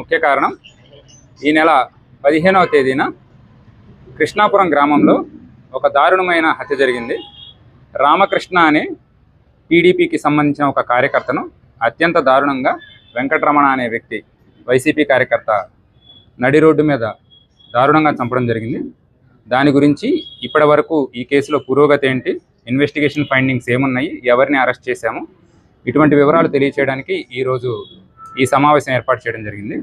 ముఖ్య కారణం ఈ నెల పదిహేనవ తేదీన కృష్ణాపురం గ్రామంలో ఒక దారుణమైన హత్య జరిగింది. రామకృష్ణ అనే టీడీపీకి సంబంధించిన ఒక కార్యకర్తను అత్యంత దారుణంగా వెంకటరమణ అనే వ్యక్తి వైసీపీ కార్యకర్త నడి రోడ్డు మీద దారుణంగా చంపడం జరిగింది. దాని గురించి ఇప్పటి వరకు ఈ కేసులో పురోగతి ఏంటి ఇన్వెస్టిగేషన్ ఫైండింగ్స్ ఏమున్నాయి ఎవరిని అరెస్ట్ చేశాము ఇటువంటి వివరాలు తెలియచేయడానికి ఈరోజు ఈ సమావేశం ఏర్పాటు చేయడం జరిగింది.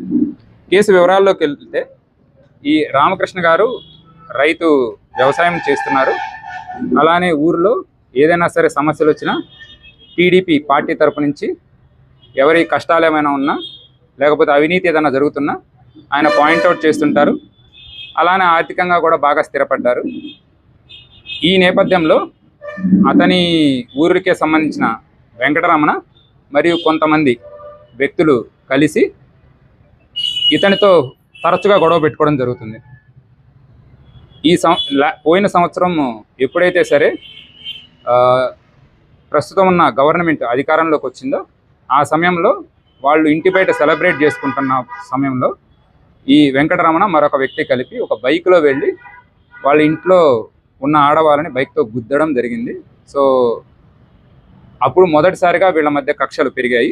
కేసు వివరాల్లోకి వెళ్తే ఈ రామకృష్ణ గారు రైతు వ్యవసాయం చేస్తున్నారు. అలానే ఊరిలో ఏదైనా సరే సమస్యలు వచ్చినా టీడీపీ పార్టీ తరపు నుంచి ఎవరి కష్టాలు ఏమైనా ఉన్నా లేకపోతే అవినీతి ఏదైనా జరుగుతున్నా ఆయన పాయింట్అవుట్ చేస్తుంటారు. అలానే ఆర్థికంగా కూడా బాగా స్థిరపడ్డారు. ఈ నేపథ్యంలో అతని ఊరికే సంబంధించిన వెంకటరమణ మరియు కొంతమంది వ్యక్తులు కలిసి ఇతనితో తరచుగా గొడవ పెట్టుకోవడం జరుగుతుంది. ఈ సం పోయిన సంవత్సరం ఎప్పుడైతే సరే ప్రస్తుతం ఉన్న గవర్నమెంట్ అధికారంలోకి వచ్చిందో ఆ సమయంలో వాళ్ళు ఇంటి బయట సెలబ్రేట్ చేసుకుంటున్న సమయంలో ఈ వెంకటరమణ మరొక వ్యక్తి కలిపి ఒక బైక్లో వెళ్ళి వాళ్ళ ఇంట్లో ఉన్న ఆడవాళ్ళని బైక్తో గుద్దడం జరిగింది. సో అప్పుడు మొదటిసారిగా వీళ్ళ మధ్య కక్షలు పెరిగాయి.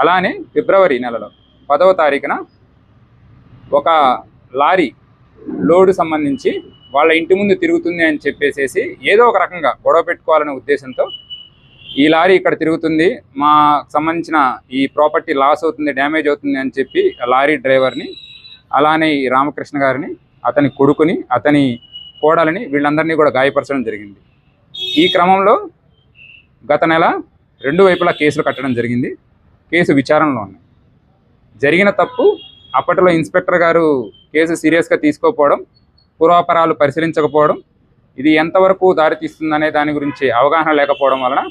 అలానే ఫిబ్రవరి నెలలో పదవ తారీఖున ఒక లారీ లోడు సంబంధించి వాళ్ళ ఇంటి ముందు తిరుగుతుంది అని చెప్పేసేసి ఏదో ఒక రకంగా గొడవ పెట్టుకోవాలనే ఉద్దేశంతో ఈ లారీ ఇక్కడ తిరుగుతుంది. మా సంబంధించిన ఈ ప్రాపర్టీ లాస్ అవుతుంది డ్యామేజ్ అవుతుంది అని చెప్పి లారీ డ్రైవర్ని అలానే ఈ రామకృష్ణ గారిని అతని కొడుకుని అతని కోడలని వీళ్ళందరినీ కూడా గాయపరచడం జరిగింది. ఈ క్రమంలో గత నెల రెండు వైపులా కేసులు కట్టడం జరిగింది. కేసు విచారణలో ఉన్నాయి. జరిగిన తప్పు అప్పట్లో ఇన్స్పెక్టర్ గారు కేసు సీరియస్గా తీసుకోకపోవడం పూర్వాపరాలు పరిశీలించకపోవడం ఇది ఎంతవరకు దారితీస్తుందనే దాని గురించి అవగాహన లేకపోవడం వలన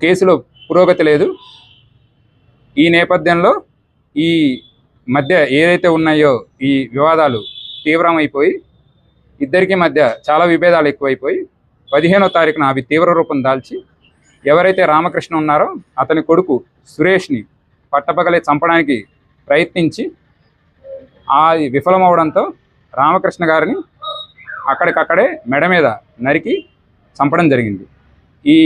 కేసులో పురోగతి లేదు. ఈ నేపథ్యంలో ఈ మధ్య ఏదైతే ఉన్నాయో ఈ వివాదాలు తీవ్రమైపోయి ఇద్దరికీ మధ్య చాలా విభేదాలు ఎక్కువైపోయి పదిహేనో తారీఖున అవి తీవ్ర రూపం దాల్చి ఎవరైతే రామకృష్ణ ఉన్నారో అతని కొడుకు సురేష్ని పట్టపగలే చంపడానికి ప్రయత్నించి ఆ విఫలమవడంతో రామకృష్ణ గారిని అక్కడికక్కడే మెడ మీద నరికి చంపడం జరిగింది. ఈ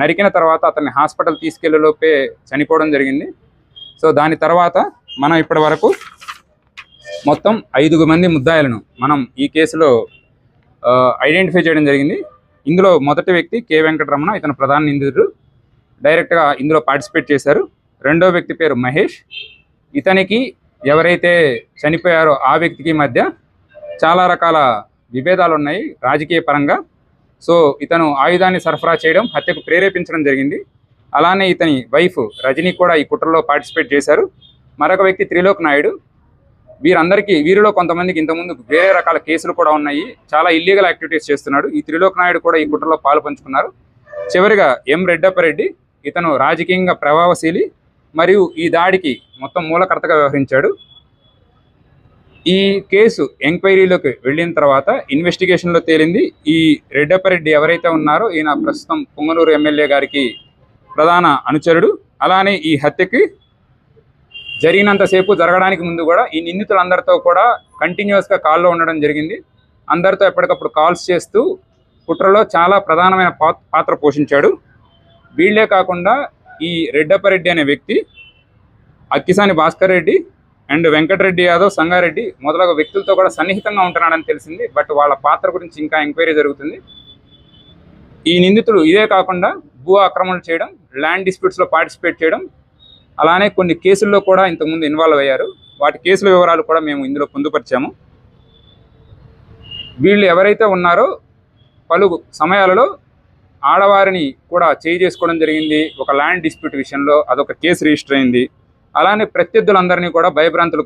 నరికిన తర్వాత అతన్ని హాస్పిటల్ తీసుకెళ్ళేలోపే చనిపోవడం జరిగింది. సో దాని తర్వాత మనం ఇప్పటి వరకు మొత్తం ఐదుగు మంది ముద్దాయిలను మనం ఈ కేసులో ఐడెంటిఫై చేయడం జరిగింది. ఇందులో మొదటి వ్యక్తి కె వెంకటరమణ. ఇతను ప్రధాన నిందితుడు. డైరెక్ట్గా ఇందులో పార్టిసిపేట్ చేశారు. రెండో వ్యక్తి పేరు మహేష్. ఇతనికి ఎవరైతే చనిపోయారో ఆ వ్యక్తికి మధ్య చాలా రకాల విభేదాలు ఉన్నాయి రాజకీయ పరంగా. సో ఇతను ఆయుధాన్ని సరఫరా చేయడం హత్యకు ప్రేరేపించడం జరిగింది. అలానే ఇతని వైఫ్ రజని కూడా ఈ కుట్రలో పార్టిసిపేట్ చేశారు. మరొక వ్యక్తి త్రిలోక్ నాయుడు. వీరందరికీ వీరిలో కొంతమందికి ఇంతకుముందు వేరే రకాల కేసులు కూడా ఉన్నాయి. చాలా ఇల్లీగల్ యాక్టివిటీస్ చేస్తున్నాడు. ఈ త్రిలోక్ నాయుడు కూడా ఈ కుట్రలో పాలు పంచుకున్నారు. చివరిగా ఎం రెడ్డప్పరెడ్డి ఇతను రాజకీయంగా ప్రభావశీలి మరియు ఈ దాడికి మొత్తం మూలకర్తగా వ్యవహరించాడు. ఈ కేసు ఎంక్వైరీలోకి వెళ్ళిన తర్వాత ఇన్వెస్టిగేషన్లో తేలింది. ఈ రెడ్డప్పరెడ్డి ఎవరైతే ఉన్నారో ఈయన ప్రస్తుతం పొంగనూరు ఎమ్మెల్యే గారికి ప్రధాన అనుచరుడు. అలానే ఈ హత్యకి జరిగినంతసేపు జరగడానికి ముందు కూడా ఈ నిందితులందరితో కూడా కంటిన్యూస్గా కాల్లో ఉండడం జరిగింది. అందరితో ఎప్పటికప్పుడు కాల్స్ చేస్తూ కుట్రలో చాలా ప్రధానమైన పాత్ర పోషించాడు. వీళ్ళే కాకుండా ఈ రెడ్డప్పరెడ్డి అనే వ్యక్తి అక్కిసాని భాస్కర్ రెడ్డి అండ్ వెంకటరెడ్డి యాదవ్ సంగారెడ్డి మొదలగు వ్యక్తులతో కూడా సన్నిహితంగా ఉంటున్నాడని తెలిసింది. బట్ వాళ్ళ పాత్ర గురించి ఇంకా ఎంక్వైరీ జరుగుతుంది. ఈ నిందితులు ఇదే కాకుండా భూ ఆక్రమణలు చేయడం ల్యాండ్ డిస్ప్యూట్స్లో పార్టిసిపేట్ చేయడం అలానే కొన్ని కేసుల్లో కూడా ఇంతకుముందు ఇన్వాల్వ్ అయ్యారు. వాటి కేసుల వివరాలు కూడా మేము ఇందులో పొందుపరిచాము. వీళ్ళు ఎవరైతే ఉన్నారో పలు సమయాలలో ఆడవారిని కూడా చేయి చేసుకోవడం జరిగింది. ఒక ల్యాండ్ డిస్ప్యూట్ విషయంలో అదొక కేసు రిజిస్టర్ అయింది. అలానే ప్రత్యర్థులందరినీ కూడా భయభ్రాంతులు